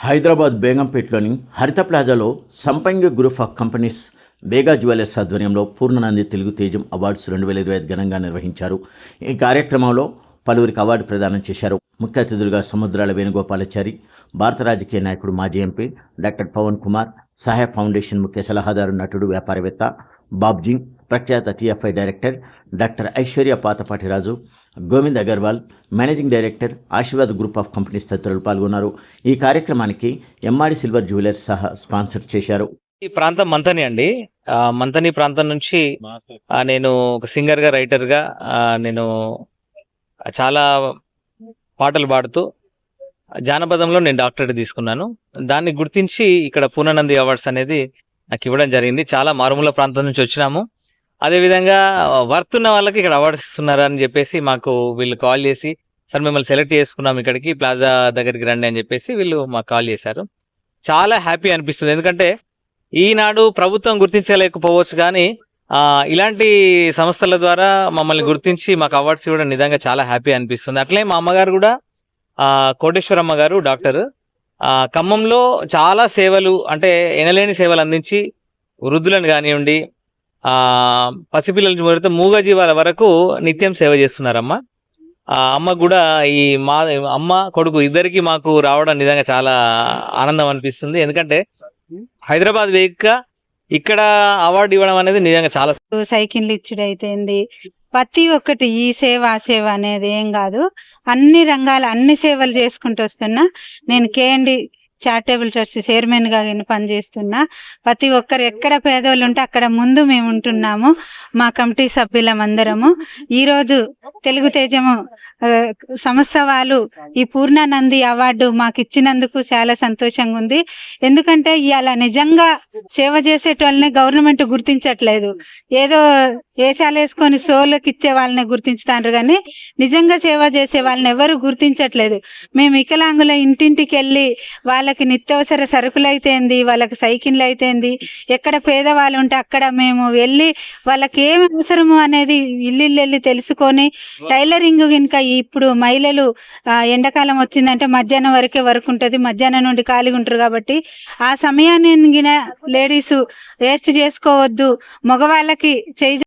హైదరాబాద్ బేగంపేటలోని Haritha ప్లాజాలో Sampangi group of companies Bega jewellers ఆధ్వర్యంలో పూర్ణనంది తెలుగు తేజం అవార్డ్స్ రెండు వేల ఇరవై ఐదు ఘనంగా నిర్వహించారు. ఈ కార్యక్రమంలో పలువురికి అవార్డు ప్రదానం చేశారు. ముఖ్య అతిథులుగా సముద్రాల వేణుగోపాలాచారి భారత రాజకీయ నాయకుడు మాజీ ఎంపీ డాక్టర్ పవన్ కుమార్ సహాయ ఫౌండేషన్ ముఖ్య సలహాదారు నటుడు వ్యాపారవేత్త బాబ్జీ ప్రఖ్యాత TFI director doctor Aishwarya Pathapatiraju Govind Agarwal managing director Ashirwad group of companies తదితరులు పాల్గొన్నారు. ఈ కార్యక్రమానికి ఎంఆర్డి సిల్వర్ జ్యువెలర్స్ సహా స్పాన్సర్ చేశారు. ఈ ప్రాంతం మంతని అండి. మంతని ప్రాంతం నుంచి నేను ఒక సింగర్గా నేను చాలా పాటలు పాడుతూ జానపదంలో నేను డాక్టరేట్ తీసుకున్నాను. దాన్ని గుర్తించి ఇక్కడ పూర్ణానంది అవార్డ్స్ అనేది నాకు ఇవ్వడం జరిగింది. చాలా మారుమూల ప్రాంతం నుంచి వచ్చినాము. అదేవిధంగా వర్త్ ఉన్న వాళ్ళకి ఇక్కడ అవార్డ్స్ ఇస్తున్నారు అని చెప్పేసి మాకు వీళ్ళు కాల్ చేసి సార్ మిమ్మల్ని సెలెక్ట్ చేసుకున్నాం ఇక్కడికి ప్లాజా దగ్గరికి రండి అని చెప్పేసి వీళ్ళు మాకు కాల్ చేశారు. చాలా హ్యాపీ అనిపిస్తుంది. ఎందుకంటే ఈనాడు ప్రభుత్వం గుర్తించలేకపోవచ్చు కానీ ఇలాంటి సంస్థల ద్వారా మమ్మల్ని గుర్తించి మాకు అవార్డ్స్ ఇవ్వడం నిజంగా చాలా హ్యాపీ అనిపిస్తుంది. అట్లే మా అమ్మగారు కూడా కోటేశ్వరమ్మ గారు డాక్టర్ ఖమ్మంలో చాలా సేవలు అంటే ఎనలేని సేవలు అందించి వృద్ధులను కానివ్వండి పసిపిల్లల నుంచి మొదలుతో మూగజీవాల వరకు నిత్యం సేవ చేస్తున్నారమ్మ. ఆ, అమ్మ కూడా ఈ మా అమ్మ కొడుకు ఇద్దరికి మాకు రావడం నిజంగా చాలా ఆనందం అనిపిస్తుంది. ఎందుకంటే హైదరాబాద్ వేదిక ఇక్కడ అవార్డు ఇవ్వడం అనేది నిజంగా చాలా సైకిల్ ఇచ్చుడు అయితేంది. ప్రతి ఒక్కటి ఈ సేవ ఆ సేవ అనేది ఏం కాదు. అన్ని రంగాల అన్ని సేవలు చేసుకుంటూ వస్తున్నా నేను కేండి చారిటబుల్ ట్రస్ట్ చైర్మన్గా నేను పనిచేస్తున్నా. ప్రతి ఒక్కరు ఎక్కడ పేదోళ్ళు ఉంటే అక్కడ ముందు మేము ఉంటున్నాము. మా కమిటీ సభ్యులం అందరము ఈరోజు తెలుగు తేజము సంస్థ వాళ్ళు ఈ పూర్ణానంది అవార్డు మాకు ఇచ్చినందుకు చాలా సంతోషంగా ఉంది ఎందుకంటే ఇలా నిజంగా సేవ చేసేటోళ్ళని గవర్నమెంట్ గుర్తించట్లేదు. ఏదో వేషాలు వేసుకొని షోలకు ఇచ్చే వాళ్ళని గుర్తించుతాండ్రు కానీ నిజంగా సేవ చేసే వాళ్ళని ఎవరు గుర్తించట్లేదు. మేము వికలాంగుల ఇంటింటికి వెళ్ళి వాళ్ళకి నిత్యావసర సరుకులు అయితేంది వాళ్ళకి సైకిళ్ళు అయితేంది ఎక్కడ పేదవాళ్ళు ఉంటే అక్కడ మేము వెళ్ళి వాళ్ళకి ఏం అవసరము అనేది ఇల్లు వెళ్ళి తెలుసుకొని టైలరింగ్ కనుక ఇప్పుడు మహిళలు ఎండాకాలం వచ్చిందంటే మధ్యాహ్నం వరకే వరకు ఉంటుంది మధ్యాహ్నం నుండి ఖాళీగా ఉంటారు కాబట్టి ఆ సమయాన్ని లేడీస్ వేస్ట్ చేసుకోవద్దు మగవాళ్ళకి చేయి